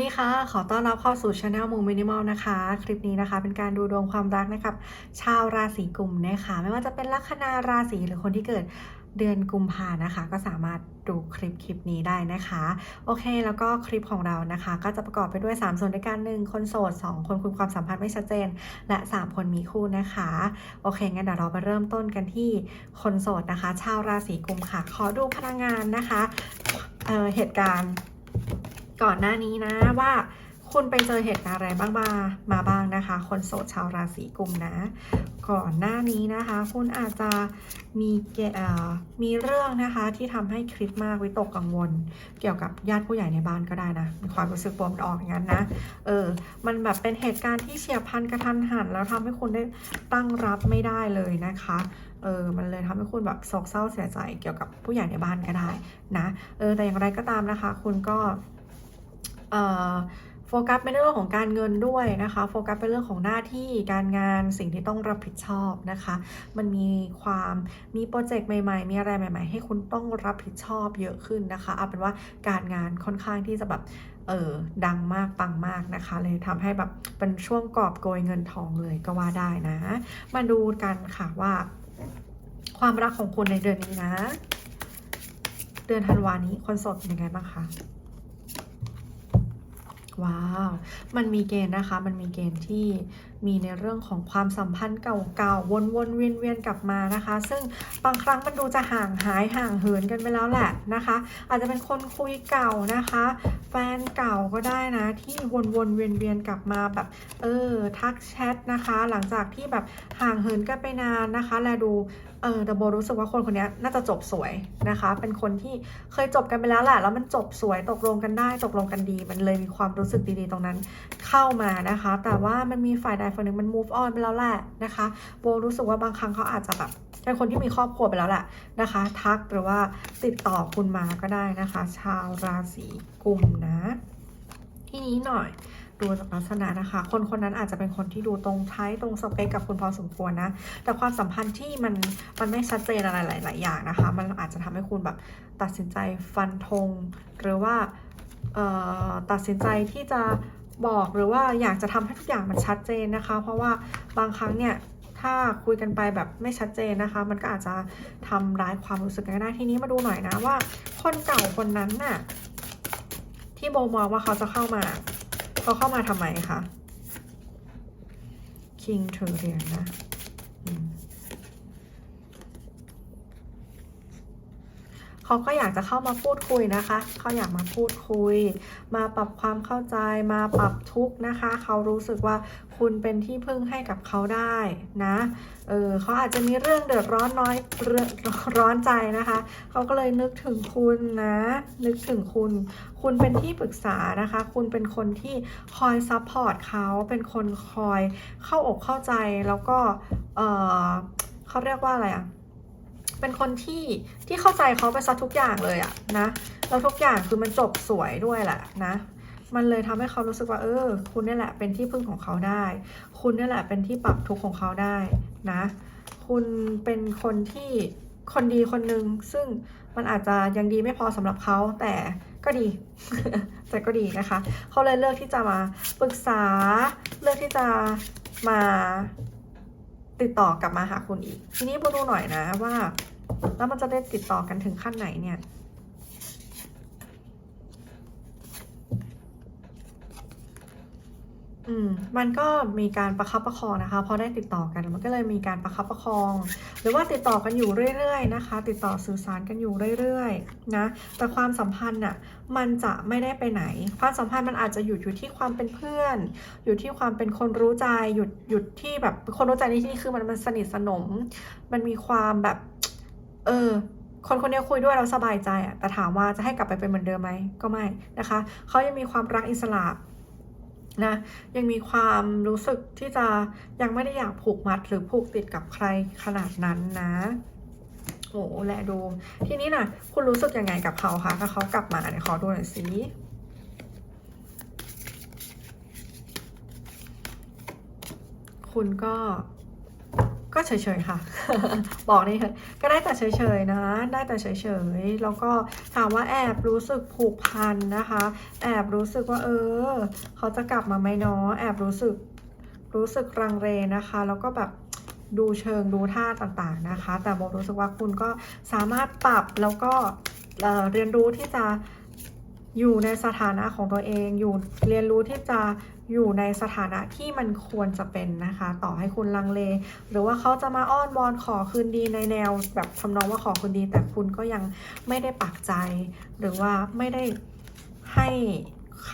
ดีค่ะ ขอต้อนรับเข้าสู่ช anel มูมินิมอลนะคะ คลิปนี้นะคะ เป็นการดูดวงความรักนะครับ ชาวราศีกุมนะคะ ไม่ว่าจะเป็นลัคนาราศีหรือคนที่เกิดเดือนกุมภานะคะ ก็สามารถดูคลิปคลิปนี้ได้นะคะ โอเค แล้วก็คลิปของเรานะคะ ก็จะประกอบไปด้วย 3 ส่วนด้วยกันหนึ่งคนโสด 2 คนคุมความสัมพันธ์ไม่ชัดเจน และ 3 คนมีคู่นะคะ โอเค งั้นเดี๋ยวเราไปเริ่มต้นกันที่คนโสดนะคะ ชาวราศีกุมค่ะ ขอดูพลังงานนะคะเเหตุการณ์ ก่อนหน้านี้นะว่าคุณไปเจอเหตุการณ์อะไรบ้างมามาบ้างนะคะ คนโสดชาวราศีกุมนะ ก่อนหน้านี้นะคะ คุณอาจจะมีเกมีเรื่องนะคะที่ทำให้คิดมากวิตกกังวล เกี่ยวกับญาติผู้ใหญ่ในบ้านก็ได้นะมีความรู้สึกปวดออกอย่างนั้นนะเออมันแบบเป็นเหตุการณ์ที่เฉียบพลันกระทันหัน แล้วทำให้คุณได้ตั้งรับไม่ได้เลยนะคะเออ มันเลยทำให้คุณแบบโศกเศร้าเสียใจเกี่ยวกับผู้ใหญ่ในบ้านก็ได้นะ เออ แต่อย่างไรก็ตามนะคะ คุณก็ โฟกัสเป็นเรื่องของการเงินด้วยนะคะโฟกัสเป็นเรื่องของหน้าที่การงานสิ่งที่ต้องรับผิดชอบนะคะ มันมีความมีโปรเจกต์ใหม่ๆ มีอะไรใหม่ ๆ ให้คุณต้องรับผิดชอบเยอะขึ้นนะคะเอาเป็นว่าการงานค่อนข้างที่จะแบบเออดังมากปังมากนะคะ เลยทำให้แบบเป็นช่วงกอบโกยเงินทองเลยก็ว่าได้นะ มาดูกันค่ะว่า ความรักของคุณในเดือนนี้นะ เดือนธันวานี้คนโสดเป็นยังไงบ้างคะ ว้าว มันมีเกณฑ์นะคะ มันมีเกณฑ์ที่ มีในเรื่องของความสัมพันธ์เก่าๆ วนๆ เวียนๆ กลับมานะคะ ซึ่งบางครั้งมันดูจะห่างหายห่างเหินกันไปแล้วแหละนะคะ อาจจะเป็นคนคุยเก่านะคะ แฟนเก่าก็ได้นะ ที่วนๆ เวียนๆ กลับมาแบบ เออ ทักแชทนะคะ หลังจากที่แบบห่างเหินกันไปนานนะคะ แลดูเออแต่โบรู้สึกว่าคนคนนี้น่าจะจบสวยนะคะ เป็นคนที่เคยจบกันไปแล้วแหละ แล้วมันจบสวยตกลงกันได้ ตกลงกันดี มันเลยมีความรู้สึกดีๆ ตรงนั้นเข้ามานะคะ แต่ว่ามันมีฝ่ายใดฝ่ายหนึ่งมัน move on ไปแล้วแหละนะคะโบรู้สึกว่าบางครั้งเขาอาจจะแบบเป็นคนที่มีครอบครัวไปแล้วแหละนะคะ ทักหรือว่าติดต่อคุณมาก็ได้นะคะ ชาวราศีกุมนะ ที่นี้หน่อยดูจากลักษณะนะคะ คนคนนั้นอาจจะเป็นคนที่ดูตรงท้ายตรงสเปคกับคุณพอสมควรนะ แต่ความสัมพันธ์ที่มันมันไม่ชัดเจนอะไรหลาย ๆ อย่างนะคะ มันอาจจะทำให้คุณแบบตัดสินใจฟันธงหรือว่าตัดสินใจที่จะ บอกหรือว่าอยากจะทำให้ทุกอย่างมันชัดเจนนะคะ เพราะว่าบางครั้งเนี่ยถ้าคุยกันไปแบบไม่ชัดเจนนะคะ มันก็อาจจะทำร้ายความรู้สึกกันได้ทีนี้มาดูหน่อยนะว่า คนเก่าคนนั้นน่ะที่โบมองว่าเขาจะเข้ามาเขาเข้ามาทำไมคะ King ถือเหรียญนะอืม เขาก็อยากจะเข้ามาพูดคุยนะคะ เขาอยากมาพูดคุย มาปรับความเข้าใจ มาปรับทุกข์นะคะ เขารู้สึกว่าคุณเป็นที่พึ่งให้กับเขาได้นะ เออเขาอาจจะมีเรื่องเดือดร้อนน้อยเรื่องร้อนใจนะคะ เขาก็เลยนึกถึงคุณนะ นึกถึงคุณ คุณเป็นที่ปรึกษานะคะ คุณเป็นคนที่คอยซัพพอร์ตเขา เป็นคนคอยเข้าอกเข้าใจ แล้วก็ เออเขาเรียกว่าอะไรอะ เป็นคนที่ที่เข้าใจเขาไปซะทุกอย่างเลยอะนะแล้วทุกอย่างคือมันจบสวยด้วยแหละนะมันเลยทำให้เขารู้สึกว่า เออ คุณนี่แหละเป็นที่พึ่งของเขาได้ คุณนี่แหละเป็นที่ปรับทุกข์ของเขาได้นะ คุณเป็นคนที่คนดีคนหนึ่งซึ่งมันอาจจะยังดีไม่พอสำหรับเขาแต่ก็ดี แต่ก็ดีนะคะ เขาเลยเลือกที่จะมาปรึกษา เลือกที่จะมาติดต่อกลับมาหาคุณอีก ทีนี้มาดูหน่อยนะว่า แล้วมันจะได้ติดต่อกันถึงขั้นไหนเนี่ยอืมมันก็มีการประคับประคองนะคะพอได้ติดต่อกันมันก็เลยมีการประคับประคอง หรือว่าติดต่อกันอยู่เรื่อยๆนะคะ ติดต่อสื่อสารกันอยู่เรื่อยๆนะแต่ความสัมพันธ์น่ะมันจะไม่ได้ไปไหน ความสัมพันธ์มันอาจจะหยุดอยู่ที่ความเป็นเพื่อน อยู่ที่ความเป็นคนรู้ใจหยุดหยุดที่แบบคนรู้ใจในที่นี้คือมันมันสนิทสนม มันมีความแบบ เออ คนคนนี้คุยด้วยเราสบายใจอะแต่ถามว่าจะให้กลับไปเป็นเหมือนเดิมไหมก็ไม่นะคะเขายังมีความรักอิสระนะยังมีความรู้สึกที่จะยังไม่ได้อยากผูกมัดหรือผูกติดกับใครขนาดนั้นนะโอ้และดู ทีนี้นะคุณรู้สึกยังไงกับเขาคะถ้าเขากลับมาเนี่ยขอดูหน่อยสิคุณก็ ก็เฉยๆค่ะ บอกนี่ค่ะก็ได้แต่เฉยๆนะ ได้แต่เฉยๆ แล้วก็ถามว่าแอบรู้สึกผูกพันนะคะ แอบรู้สึกว่า เออ เขาจะกลับมาไหมเนาะแอบรู้สึกรู้สึกรังเรนะคะ แล้วก็แบบดูเชิงดูท่าต่างๆนะคะ แต่โบรู้สึกว่าคุณก็สามารถปรับแล้วก็เเรียนรู้ที่จะอยู่ในสถานะของตัวเองอยู่เรียนรู้ที่จะ อยู่ในสถานะที่มันควรจะเป็นนะคะ ต่อให้คุณลังเล หรือว่าเขาจะมาอ้อนวอนขอคืนดีในแนว แบบทำนองว่าขอคืนดี แต่คุณก็ยังไม่ได้ปักใจ หรือว่าไม่ได้ให้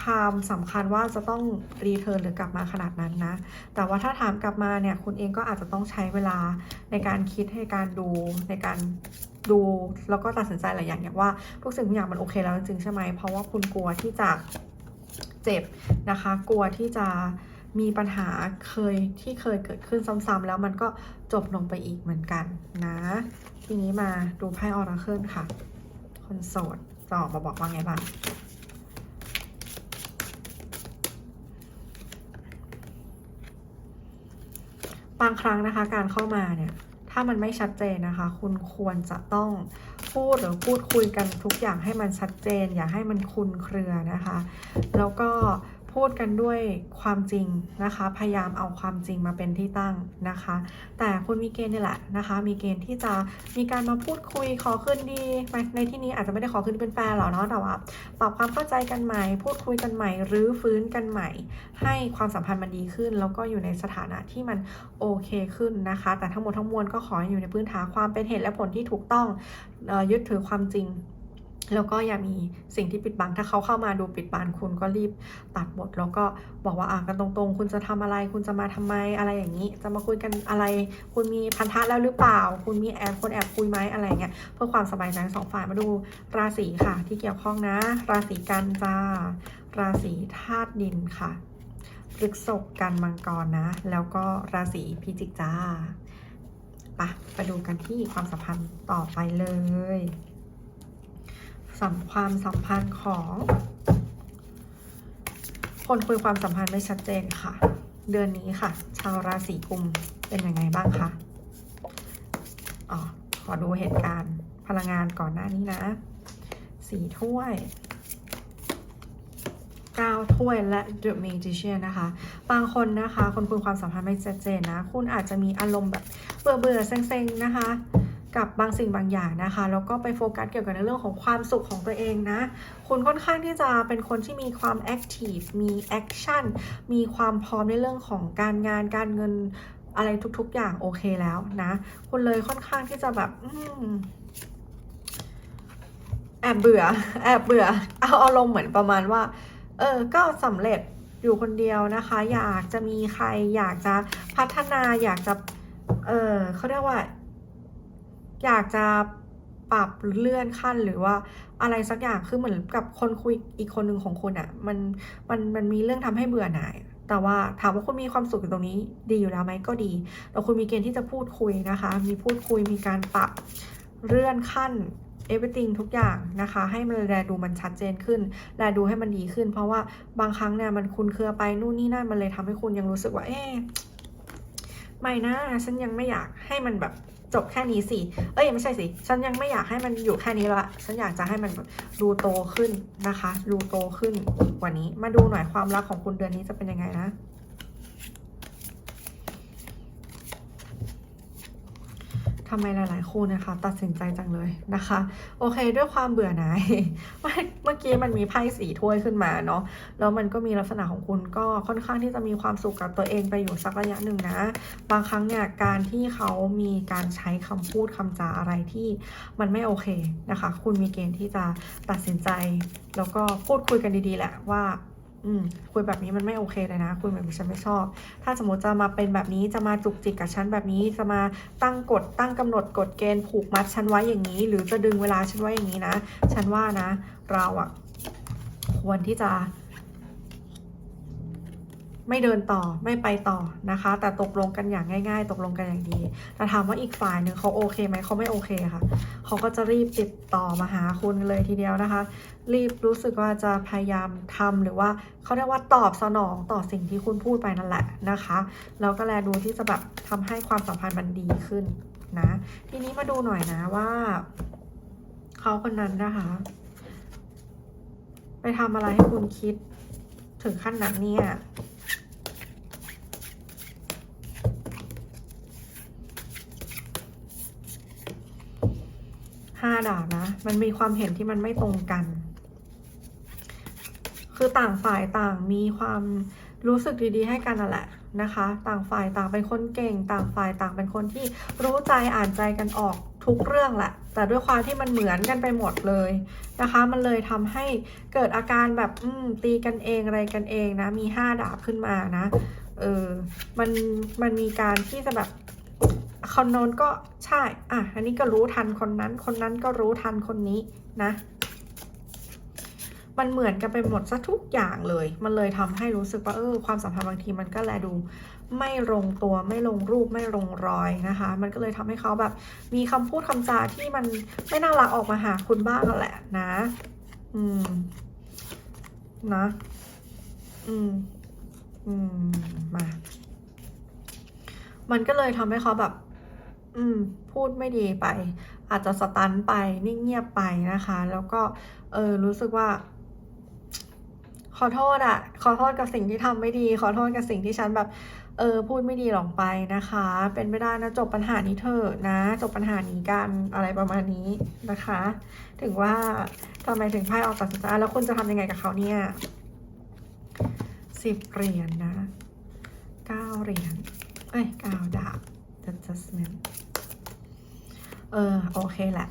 ความสำคัญว่าจะต้องรีเทิร์นหรือกลับมาขนาดนั้นนะ แต่ว่าถ้าถามกลับมาเนี่ย คุณเองก็อาจจะต้องใช้เวลาในการคิดในการดูในการดูแล้วก็ตัดสินใจหลายอย่างอย่างว่าทุกสิ่งทุกอย่างมันโอเคแล้วจริงๆใช่ไหมเพราะว่าคุณกลัวที่จะ เจ็บนะคะ กลัวที่จะมีปัญหาเคยที่เคยเกิดขึ้นซ้ำๆแล้วมันก็จบลงไปอีกเหมือนกันนะ ทีนี้มาดูไพ่ออราเคิลค่ะ คนโสดจะออกมาบอกว่าไงบ้างบางครั้งนะคะการเข้ามาเนี่ย ถ้ามันไม่ชัดเจนนะคะ คุณควรจะต้องพูดหรือพูดคุยกันทุกอย่างให้มันชัดเจน อย่าให้มันคุนเครือนะคะ แล้วก็ พูดกันด้วยความจริงนะคะ พยายามเอาความจริงมาเป็นที่ตั้งนะคะ แต่คุณมีเกณฑ์นี่แหละนะคะ มีเกณฑ์ที่จะมีการมาพูดคุยขอคืนดีในที่นี้อาจจะไม่ได้ขอคืนดีเป็นแฟนหรอกเนาะแต่ว่าปรับความเข้าใจกันใหม่ พูดคุยกันใหม่ หรือฟื้นกันใหม่ ให้ความสัมพันธ์มันดีขึ้น แล้วก็อยู่ในสถานะที่มันโอเคขึ้นนะคะ แต่ทั้งหมดทั้งมวลก็ขออยู่ในพื้นฐานความเป็นเหตุและผลที่ถูกต้องยึดถือความจริง แล้วก็อย่ามีสิ่งที่ปิดบัง ถ้าเขาเข้ามาดูปิดบังคุณก็รีบตัดบทแล้วก็บอกว่าอ่ากันตรงๆ คุณจะทำอะไร คุณจะมาทำไมอะไรอย่างนี้ จะมาคุยกันอะไร คุณมีพันธะแล้วหรือเปล่า คุณมีแอบคนแอบคุยไหมอะไรเงี้ยเพื่อความสบายใจสองฝ่ายมาดูราศีค่ะ ที่เกี่ยวข้องนะ ราศีกันจ้าราศีธาตุดินค่ะพฤษภกันมังกรนะ แล้วก็ราศีพิจิกจ้าไปะไปดูกันที่ความสัมพันธ์ต่อไปเลย สัมความสัมพันธ์ของ คนคุยความสัมพันธ์ไม่ชัดเจนค่ะ เดือนนี้ค่ะ ชาวราศีกุมเป็นยังไงบ้างคะอ๋อขอดูเหตุการณ์พลังงานก่อนหน้านี้นะสีถ้วย9ถ้วยและ The Magician นะคะ บางคนนะคะ คนคุยความสัมพันธ์ไม่ชัดเจนนะ คุณอาจจะมีอารมณ์แบบเบื่อเบื่อเซ็งๆ นะคะ กับบางสิ่งบางอย่างนะคะแล้วก็ไปโฟกัสเกี่ยวกับในเรื่องของความสุขของตัวเองนะคุณค่อนข้างที่จะเป็นคนที่มีความแอคทีฟมีแอคชั่นมีความพร้อมในเรื่องของการงานการเงินอะไรทุกๆอย่างโอเคแล้วนะคุณเลยค่อนข้างที่จะแบบอแอบเบื่อแอบเบื่อเอาอารมณ์เหมือนประมาณว่า เออ ก็สำเร็จอยู่คนเดียวนะคะ อยากจะมีใครอยากจะพัฒนาอยากจะ เออเขาเรียกว่า อยากจะปรับหรือเลื่อนขั้นหรือว่าอะไรสักอย่างคือเหมือนกับคนคุยอีกคนหนึ่งของคุณอะ่ะมันมันมันมีเรื่องทำให้เบื่อหน่าย แต่ว่าถามว่าคุณมีความสุขอยู่ตรงนี้ ดีอยู่แล้วไหมก็ดีแต่คุณมีเกณฑ์ที่จะพูดคุยนะคะ มีพูดคุยมีการปรับเลื่อนขั้น everything ทุกอย่างนะคะ ให้มันแลดูมันชัดเจนขึ้น แลดูให้มันดีขึ้น เพราะว่าบางครั้งเนี่ยมันคุณเครือไปนู่นนี่นั่นมันเลยทำให้คุณยังรู้สึกว่าเอ๊ะไม่นะฉันยังไม่อยากให้มันแบบ จบแค่นี้สิ เอ้ยไม่ใช่สิ ฉันยังไม่อยากให้มันอยู่แค่นี้ละฉันอยากจะให้มันดูโตขึ้นนะคะ ดูโตขึ้นกว่านี้ มาดูหน่อยความรักของคุณเดือนนี้จะเป็นยังไงนะำไมหลาย ๆ คู่นะคะ ตัดสินใจจังเลยนะคะ โอเค ด้วยความเบื่อหน่ายเมื่อกี้มันมีไพ่สีถ้วยขึ้นมาเนาะแล้วมันก็มีลักษณะของคุณก็ค่อนข้างที่จะมีความสุขกับตัวเองไปอยู่สักระยะหนึ่งนะ บางครั้งเนี่ยการที่เขามีการใช้คำพูดคำจาอะไรที่มันไม่โอเคนะคะ คุณมีเกณฑ์ที่จะตัดสินใจ แล้วก็พูดคุยกันดี ๆ แหละว่า อืมคุยแบบนี้มันไม่โอเคเลยนะ คุยแบบนี้ฉันไม่ชอบ ถ้าสมมติจะมาเป็นแบบนี้จะมาจุกจิกกับฉันแบบนี้จะมาตั้งกฎตั้งกำหนดกฎเกณฑ์ผูกมัดฉันไว้อย่างนี้ หรือจะดึงเวลาฉันไว้อย่างนี้นะ ฉันว่านะ เราอะควรที่จะ ไม่เดินต่อไม่ไปต่อนะคะ แต่ตกลงกันอย่างง่าย ๆ ตกลงกันอย่างดี แต่ถามว่าอีกฝ่ายหนึ่งเขาโอเคไหมเขาไม่โอเคค่ะเขาก็จะรีบติดต่อมาหาคุณเลยทีเดียวนะคะ รีบรู้สึกว่าจะพยายามทำหรือว่าเขาเรียกว่าตอบสนองต่อสิ่งที่คุณพูดไปนั่นแหละนะคะแล้วก็แลดูที่จะแบบทำให้ความสัมพันธ์มันดีขึ้นนะทีนี้มาดูหน่อยนะว่าเขาคนนั้นนะคะ ไปทำอะไรให้คุณคิด ถึงขั้นนั้นเนี่ยห้าดาบนะ มันมีความเห็นที่มันไม่ตรงกัน คือต่างฝ่ายต่างมีความรู้สึกดีๆให้กันนั่นแหละนะคะ ต่างฝ่ายต่างเป็นคนเก่ง ต่างฝ่ายต่างเป็นคนที่รู้ใจอ่านใจกันออก ทุกเรื่องแหละ แต่ด้วยความที่มันเหมือนกันไปหมดเลยนะคะ มันเลยทำให้เกิดอาการแบบอืมตีกันเองอะไรกันเองนะ มีห้าดาบขึ้นมานะ เออ มัน มันมีการที่จะแบบคนโน้นก็ใช่ อะ อันนี้ก็รู้ทันคนนั้น คนนั้นก็รู้ทันคนนี้นะ มันเหมือนกันไปหมดซะทุกอย่างเลย มันเลยทำให้รู้สึกว่าเออความสัมพันธ์บางทีมันก็แลดู ไม่ลงตัวไม่ลงรูปไม่ลงรอยนะคะ มันก็เลยทำให้เขาแบบมีคำพูดคำจาที่มันไม่น่ารักออกมาหาคุณบ้างแหละนะ อืม นะ อืม อืม มา มันก็เลยทำให้เขาแบบ อืม พูดไม่ดีไป อาจจะสตันไปนิ่งเงียบไปนะคะ แล้วก็ เออ รู้สึกว่าขอโทษอะขอโทษกับสิ่งที่ทำไม่ดี ขอโทษกับสิ่งที่ฉันแบบ เออพูดไม่ดีหลงไปนะคะ เป็นไม่ได้นะจบปัญหานี้เถอะนะ จบปัญหานี้กันอะไรประมาณนี้นะคะ ถึงว่าทำไมถึงไพ่ออกตัดสินใจแล้วคุณจะทำยังไงกับเขาเนี่ยสิบเหรียญนะเก้าเหรียญเอ้ยเก้าดาบ The Judgment เออโอเคแหละ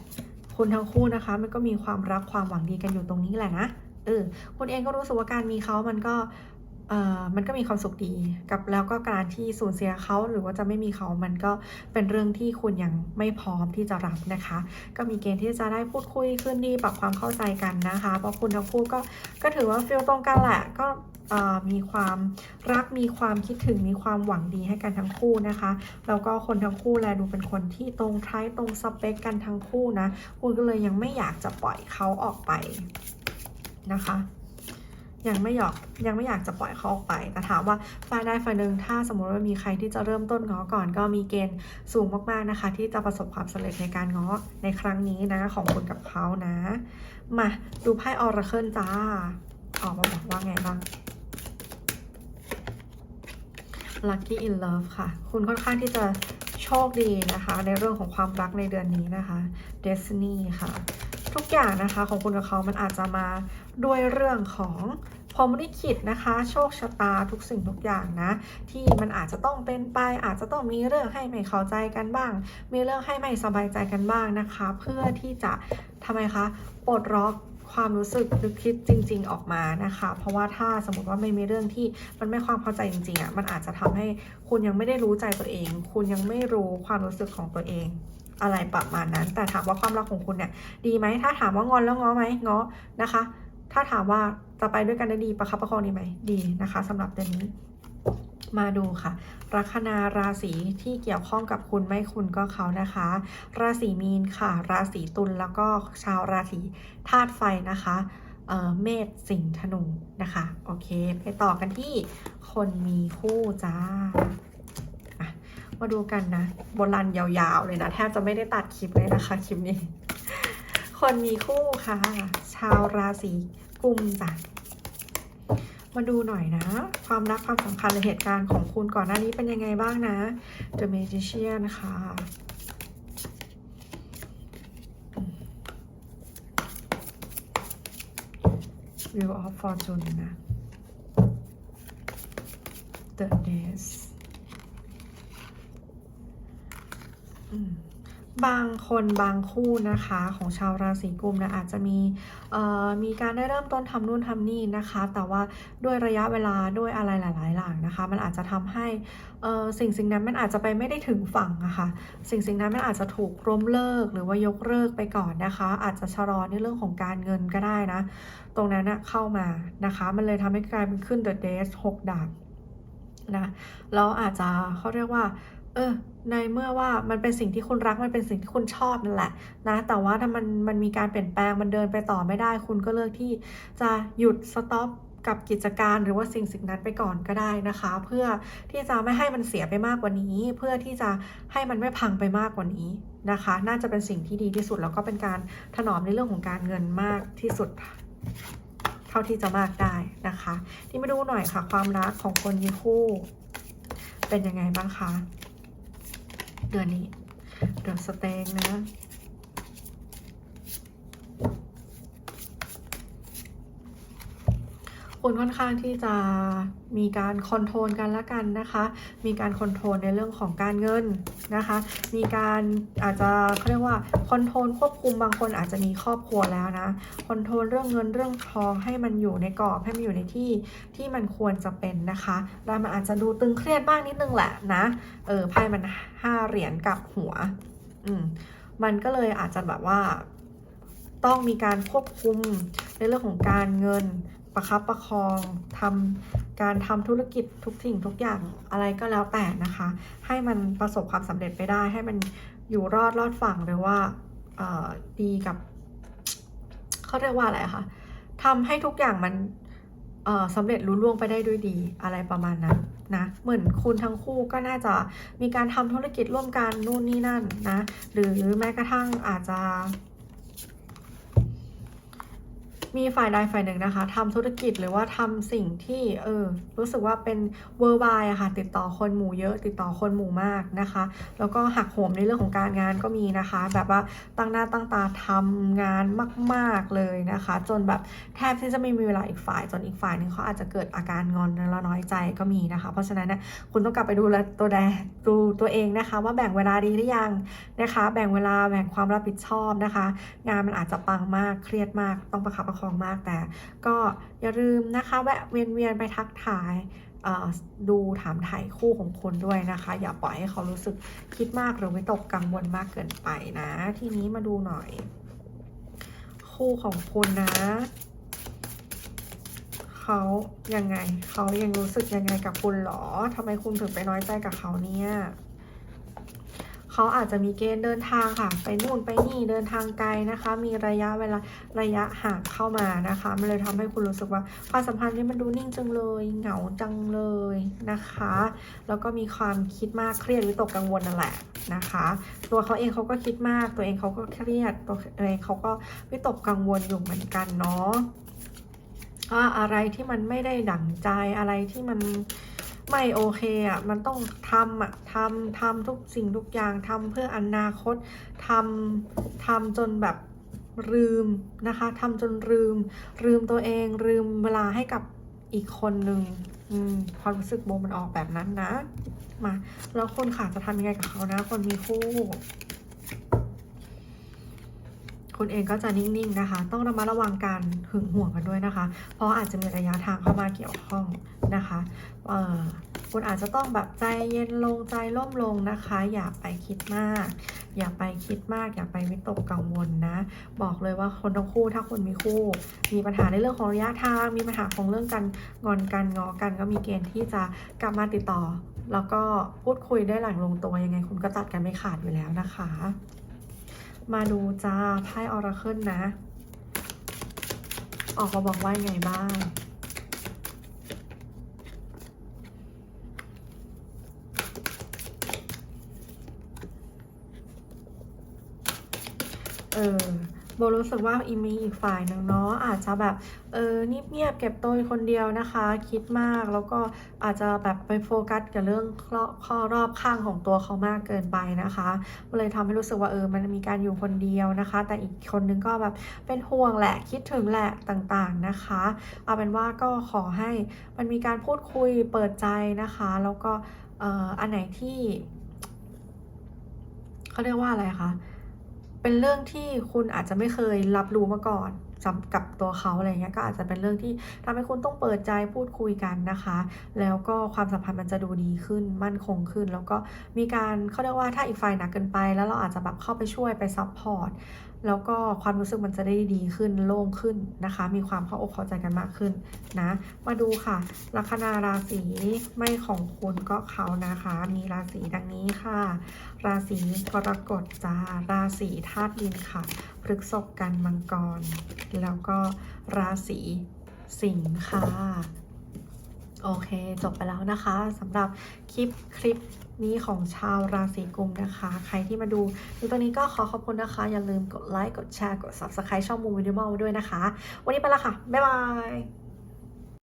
คุณทั้งคู่นะคะ มันก็มีความรักความหวังดีกันอยู่ตรงนี้แหละนะเออคุณเองก็รู้สึกว่าการมีเขามันก็ มันก็มีความสุขดี กับแล้วก็การที่สูญเสียเขาหรือว่าจะไม่มีเขามันก็เป็นเรื่องที่คุณยังไม่พร้อมที่จะรับนะคะ ก็มีเกณฑ์ที่จะได้พูดคุยคืนดีปรับความเข้าใจกันนะคะ เพราะคุณทั้งคู่ก็ก็ถือว่าฟีลตรงกันแหละก็มีความรักมีความคิดถึงมีความหวังดีให้กันทั้งคู่นะคะแล้วก็คนทั้งคู่แลดูเป็นคนที่ตรงไทยตรงสเปคกันทั้งคู่นะคุณก็เลยยังไม่อยากจะปล่อยเขาออกไปนะคะ ยังไม่อยากยังไม่อยากจะปล่อยเขาออกไป แต่ถามว่าฝ่ายใดฝ่ายหนึ่งถ้าสมมติว่ามีใครที่จะเริ่มต้นง้อก่อน ก็มีเกณฑ์สูงมากๆนะคะ ที่จะประสบความสำเร็จในการง้อในครั้งนี้นะของคุณกับเขานะ มาดูไพ่ออราเคิลจ้าออกมาบอกว่าไงบ้าง Lucky in Love ค่ะ คุณค่อนข้างที่จะโชคดีนะคะ ในเรื่องของความรักในเดือนนี้นะคะ Destiny ค่ะ ทุกอย่างนะคะของคุณกับเขามันอาจจะมา ด้วยเรื่องของพรหมลิขิตนะคะ โชคชะตาทุกสิ่งทุกอย่างนะ ที่มันอาจจะต้องเป็นไป อาจจะต้องมีเรื่องให้ไม่เข้าใจกันบ้าง มีเรื่องให้ไม่สบายใจกันบ้างนะคะ เพื่อที่จะทำไมคะปลดล็อกความรู้สึกนึกคิดจริง ๆ ออกมานะคะ เพราะว่าถ้าสมมติว่าไม่มีเรื่องที่มันไม่ความเข้าใจจริงๆอะมันอาจจะทำให้คุณยังไม่ได้รู้ใจตัวเอง คุณยังไม่รู้ความรู้สึกของตัวเองอะไรประมาณนั้น แต่ถามว่าความรักของคุณเนี่ยดีไหมถ้าถามว่างอนแล้วง้อไหมง้อนะคะ ถ้าถามว่าจะไปด้วยกันได้ดีประคับประคองดีไหมดีนะคะสำหรับเดือนนี้ มาดูค่ะ ลัคนาราศีที่เกี่ยวข้องกับคุณไม่คุณก็เขานะคะ ราศีมีนค่ะ ราศีตุลแล้วก็ชาวราศีธาตุไฟนะคะเออเมษสิงห์ธนูนะคะโอเค ไปต่อกันที่คนมีคู่จ้ามาดูกันนะโบรันยาวๆเลยนะ แทบจะไม่ได้ตัดคลิปเลยนะคะคลิปนี้ คนมีคู่ค่ะ ชาวราศีกุมจ้ะมาดูหน่อยนะ ความรักความสำคัญในเหตุการณ์ของคุณก่อนหน้านี้เป็นยังไงบ้างนะ The Magician ค่ะ Wheel of Fortune นะ The Days อืม บางคนบางคู่นะคะของชาวราศีกุมนะอาจจะมีมีการได้เริ่มต้นทำนู่นทำนี่นะคะ แต่ว่าด้วยระยะเวลาด้วยอะไรหลายๆอย่างนะคะ มันอาจจะทำให้สิ่งสิ่งนั้นมันอาจจะไปไม่ได้ถึงฝั่งอะคะ่ะสิ่งสิ่งนั้นมันอาจจะถูกล้มเลิกหรือว่ายกเลิกไปก่อนนะคะ อาจจะชะลอในเรื่องของการเงินก็ได้นะ ตรงนั้นนะเข้ามานะคะ มันเลยทำให้กลายเป็นขึ้น The Days 6ดาบนะแล้วอาจจะเขาเรียกว่า เออในเมื่อว่ามันเป็นสิ่งที่คุณรักมันเป็นสิ่งที่คุณชอบนั่นแหละนะแต่ว่าถ้ามันมันมีการเปลี่ยนแปลงมันเดินไปต่อไม่ได้ คุณก็เลือกที่จะหยุดสต็อปกับกิจการหรือว่าสิ่งสิ่งนั้นไปก่อนก็ได้นะคะ เพื่อที่จะไม่ให้มันเสียไปมากกว่านี้ เพื่อที่จะให้มันไม่พังไปมากกว่านี้นะคะ น่าจะเป็นสิ่งที่ดีที่สุดแล้วก็เป็นการถนอมในเรื่องของการเงินมากที่สุด เท่าที่จะมากได้นะคะ ที่มาดูหน่อยค่ะ ความรักของคนมีคู่ เป็นยังไงบ้างคะ เดือนนี้ เดือนสเตงนะ คุณค่อนข้างที่จะมีการคอนโทรลกันละกันนะคะ มีการคอนโทรลในเรื่องของการเงินนะคะ มีการอาจจะเขาเรียกว่าคอนโทรลควบคุมบางคนอาจจะมีครอบครัวแล้วนะ คอนโทรลเรื่องเงินเรื่องทองให้มันอยู่ในกรอบให้มันอยู่ในที่ที่มันควรจะเป็นนะคะแล้วมันอาจจะดูตึงเครียดบ้างนิดนึงแหละนะ เออไพ่มันห้าเหรียญกับหัว อืม มันก็เลยอาจจะแบบว่าต้องมีการควบคุมในเรื่องของการเงิน ประคับประคองทำการทำธุรกิจทุกสิ่งทุกอย่างอะไรก็แล้วแต่นะคะ ให้มันประสบความสำเร็จไปได้ ให้มันอยู่รอดรอดฝั่งหรือว่าดีกับเขาเรียกว่าอะไรคะทำให้ทุกอย่างมันสำเร็จรุ่ล่วงไปได้ด้วยดีอะไรประมาณนั้นนะเหมือนคุณทั้งคู่ก็น่าจะมีการทำธุรกิจร่วมกันนู่นนี่นั่นนะ หรือแม้กระทั่งอาจจะ มีฝ่ายใดฝ่ายหนึ่งนะคะทำธุรกิจหรือว่าทำสิ่งที่เออรู้สึกว่าเป็นเวอร์บายอะค่ะติดต่อคนหมู่เยอะ ติดต่อคนหมู่มากนะคะ แล้วก็หักโหมในเรื่องของการงานก็มีนะคะ แบบว่าตั้งหน้าตั้งตาทำงานมาก ๆเลยนะคะ จนแบบแทบที่จะไม่มีเวลาอีกฝ่าย จนอีกฝ่ายหนึ่งเขาอาจจะเกิดอาการงอนและน้อยใจก็มีนะคะ เพราะฉะนั้นนี่ยคุณต้องกลับไปดูแลตัวแดดูตัวเองนะคะ ว่าแบ่งเวลาดีหรือยังนะคะ แบ่งเวลาแบ่งความรับผิดชอบนะคะ งานมันอาจจะปังมากเครียดมากต้องประคับประคองมากแต่ ก็อย่าลืมนะคะแวะเวียนเวียนไปทักทายดูถามถ่ายคู่ของคุณด้วยนะคะ อย่าปล่อยให้เขารู้สึกคิดมากหรือวิตกกังวลมากเกินไปนะ ทีนี้มาดูหน่อย คู่ของคุณนะ เขายังไง เขายังรู้สึกยังไงกับคุณหรอทำไมคุณถึงไปน้อยใจกับเขาเนี่ย เขาอาจจะมีเกณฑ์เดินทางค่ะ ไปนู่นไปนี่เดินทางไกลนะคะ มีระยะเวลาระยะห่างเข้ามานะคะ มันเลยทำให้คุณรู้สึกว่าความสัมพันธ์นี้มันดูนิ่งจังเลยเหงาจังเลยนะคะ แล้วก็มีความคิดมากเครียดวิตกกังวลนั่นแหละนะคะ ตัวเขาเองเขาก็คิดมาก ตัวเองเขาก็เครียดตัวเองเขาก็วิตกกังวลอยู่เหมือนกันเนาะอะไรที่มันไม่ได้ดั่งใจอะไรที่มัน ไม่โอเคอะมันต้องทำอะทำทำทุกสิ่งทุกอย่างทำเพื่ออนาคตทำทำจนแบบลืมนะคะทำจนลืม ลืมตัวเองลืมเวลาให้กับอีกคนหนึ่งความรู้สึกโบมันออกแบบนั้นนะ มา แล้วคนขาจะทำยังไงกับเขานะ คนมีคู่ คุณเองก็จะนิ่งๆนะคะ ต้องระมัดระวังการหึงหวงกันด้วยนะคะ เพราะอาจจะมีระยะทางเข้ามาเกี่ยวข้องนะคะเออคุณอาจจะต้องแบบใจเย็นลงใจร่มลงนะคะ อย่าไปคิดมาก อย่าไปคิดมาก อย่าไปวิตกกังวลนะ บอกเลยว่าคนทั้งคู่ถ้าคุณมีคู่ มีปัญหาในเรื่องของระยะทาง มีปัญหาของเรื่องการงอนกันงอกัน ก็มีเกณฑ์ที่จะกลับมาติดต่อ แล้วก็พูดคุยได้หลังลงตัวยังไงคุณก็ตัดกันไม่ขาดอยู่แล้วนะคะ มาดูจ้าไพ่ออราเคิลนะ ออกมาบอกว่าไงบ้าง เออ โบรู้สึกว่าอีมีอีกฝ่ายหนึ่งเนาะอาจจะแบบเออนิบเงียบเก็บตัวคนเดียวนะคะ คิดมากแล้วก็อาจจะแบบไปโฟกัสกับเรื่องข้อรอบข้างของตัวเขามากเกินไปนะคะเลยทำให้รู้สึกว่าเออมันมีการอยู่คนเดียวนะคะ แต่อีกคนนึงก็แบบเป็นห่วงแหละคิดถึงแหละต่างๆนะคะ เอาเป็นว่าก็ขอให้มันมีการพูดคุยเปิดใจนะคะ แล้วก็เอออันไหนที่เขาเรียกว่าอะไรคะ เป็นเรื่องที่คุณอาจจะไม่เคยรับรู้มาก่อน กับตัวเขาอะไรเงี้ยก็อาจจะเป็นเรื่องที่ทำให้คุณต้องเปิดใจพูดคุยกันนะคะ แล้วก็ความสัมพันธ์มันจะดูดีขึ้นมั่นคงขึ้น แล้วก็มีการเขาเรียกว่าถ้าอีกฝ่ายหนักเกินไป แล้วเราอาจจะแบบเข้าไปช่วยไปซัพพอร์ตแล้วก็ความรู้สึกมันจะได้ดีขึ้นโล่งขึ้นนะคะ มีความเข้าอกเข้าใจกันมากขึ้นนะ มาดูค่ะ ลัคนาราศีไม่ของคุณก็เขานะคะ มีราศีดังนี้ค่ะ ราศีกรกฎจ้าราศีธาตุดินค่ะ พฤษภกันมังกร แล้วก็ราศีสิงค์ค่ะ โอเค จบไปแล้วนะคะสำหรับคลิปคลิปนี้ของชาวราศีกุมนะคะ ใครที่มาดูดูตรงนี้ก็ขอขอบคุณนะคะ อย่าลืมกดไลค์ กดแชร์ กด subscribe ช่องมูวิดีโอด้วยนะคะ วันนี้ไปละค่ะ บ๊ายบาย